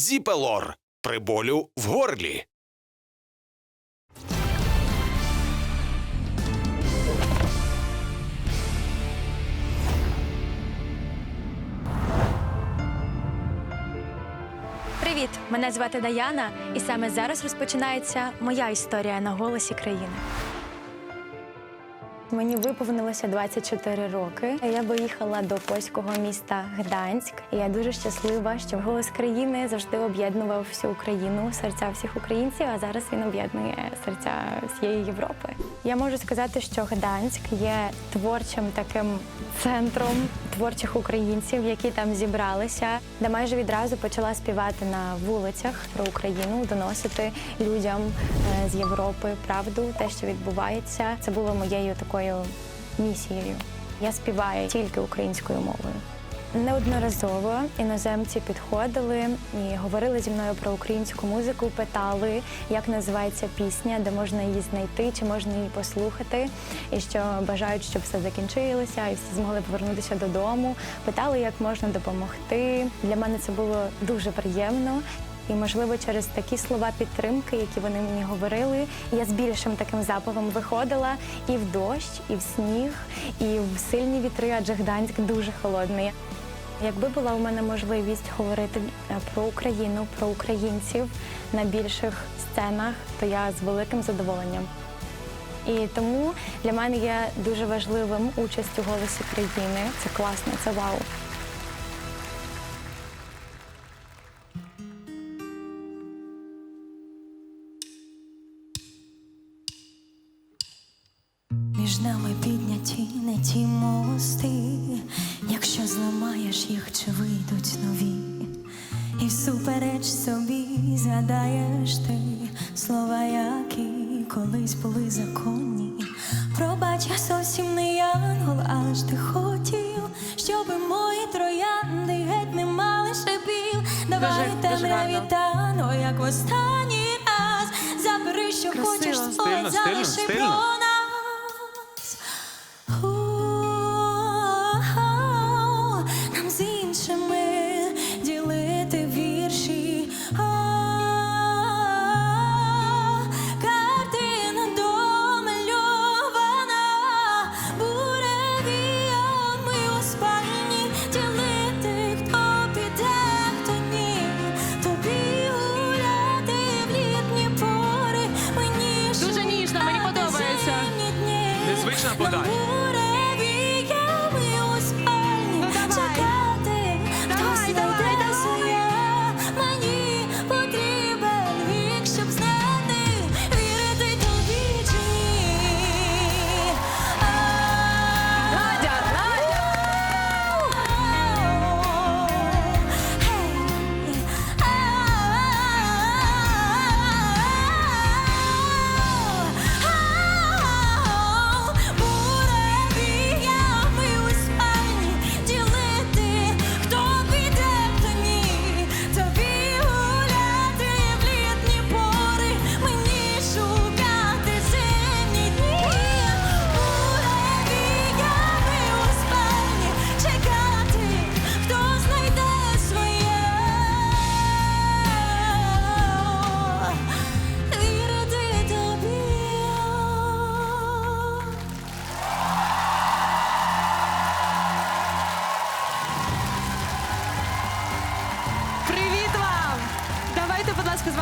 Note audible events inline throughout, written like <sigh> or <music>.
Зіпелор при болю в горлі. Привіт! Мене звати Даяна, і саме зараз розпочинається моя історія на голосі країни. Мені виповнилося 24 роки. Я виїхала до польського міста Гданськ. І я дуже щаслива, що голос країни завжди об'єднував всю Україну, серця всіх українців. А зараз він об'єднує серця всієї Європи. Я можу сказати, що Гданськ є творчим таким центром творчих українців, які там зібралися, де майже відразу почала співати на вулицях про Україну, доносити людям е, з Європи правду, те, що відбувається. Це було моєю такою місією. Я співаю тільки українською мовою. Неодноразово іноземці підходили і говорили зі мною про українську музику, питали, як називається пісня, де можна її знайти, чи можна її послухати, і що бажають, щоб все закінчилося, і всі змогли повернутися додому. Питали, як можна допомогти. Для мене це було дуже приємно. І, можливо, через такі слова підтримки, які вони мені говорили, я з більшим таким запалом виходила і в дощ, і в сніг, і в сильні вітри, адже Гданськ дуже холодний. Якби була у мене можливість говорити е, про Україну, про українців на більших сценах, то я з великим задоволенням. І тому для мене є дуже важливим участь у голосі країни. Це класно, це вау. Між нами підняті не ті мости, якщо зламаєш їх, чи вийдуть нові, і всупереч собі згадаєш ти слова, які колись були законні. Пробач, я зовсім не янгол, але ж ти хотів, щоби мої троянди геть не мали шипів. Давай темряві тану, як в останній раз. Забери, що Красиво. хочеш, стильно, залиши Незвична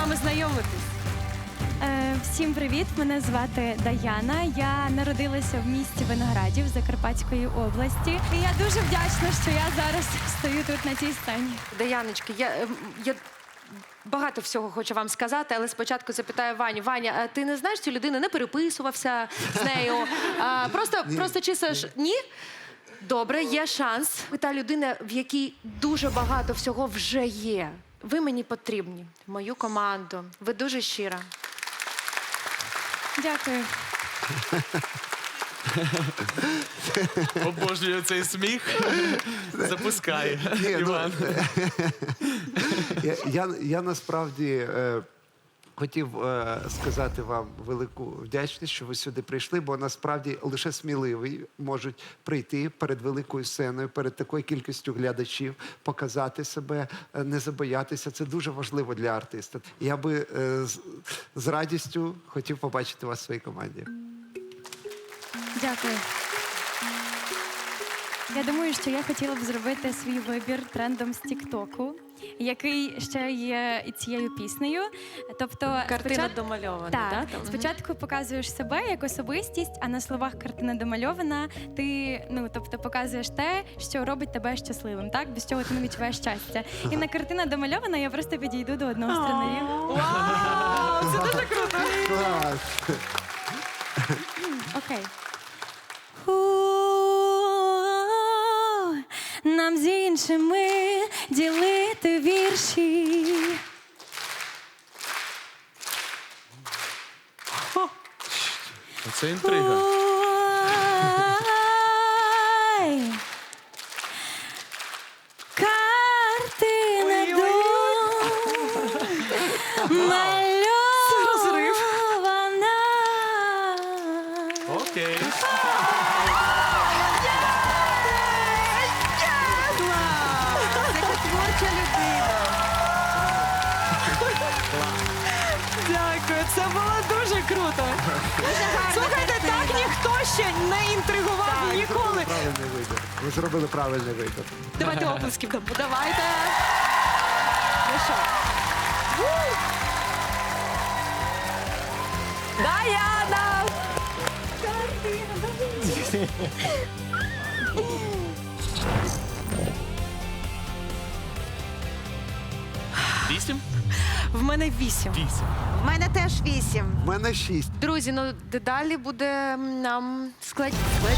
Вами знайомитись. Е, Всім привіт! Мене звати Даяна. Я народилася в місті Виноградів Закарпатської області. І я дуже вдячна, що я зараз стою тут на цій сцені. Даяночки, я, ем, я багато всього хочу вам сказати, але спочатку запитаю Ваню. Ваня, а ти не знаєш цю людину, не переписувався з нею? <laughs> А, просто, просто чисто ж ні? Добре, є шанс. Ви та людина, в якій дуже багато всього вже є. Ви мені потрібні, мою команду. Ви дуже щира. Дякую. Обожнюю цей сміх. Запускає. Ну, Іван. <laughs> я, я, я насправді е, Хотів е, сказати вам велику вдячність, що ви сюди прийшли, бо насправді лише сміливі можуть прийти перед великою сценою, перед такою кількістю глядачів, показати себе, е, не забоятися. Це дуже важливо для артиста. Я би е, з, з радістю хотів побачити вас в своїй команді. Дякую. Я думаю, що я хотіла б зробити свій вибір трендом з Тіктоку, який ще є і цією піснею. Тобто, Картина спочат- домальована. Так, да, там? спочатку показуєш себе як особистість, а на словах картина домальована. Ти ну тобто показуєш те, що робить тебе щасливим, так без чого ти не відчуваєш щастя. І на картина домальована я просто підійду до одного з тренерів. Вау, це дуже круто. Окей. Нам з іншими ділити вірші. Це інтрига. Ой, Картина мальована. <laughs> Творча людина. Дякую, це було дуже круто. Слухайте, так ніхто ще не інтригував ніколи. Правильний вибір. Ви зробили правильний вибір. Давайте оплесків дамо. Давайте. Ну що? Даяна! Вісім? В мене вісім. Вісім. В мене теж вісім. В мене шість. Друзі, ну дедалі буде нам склад... склад...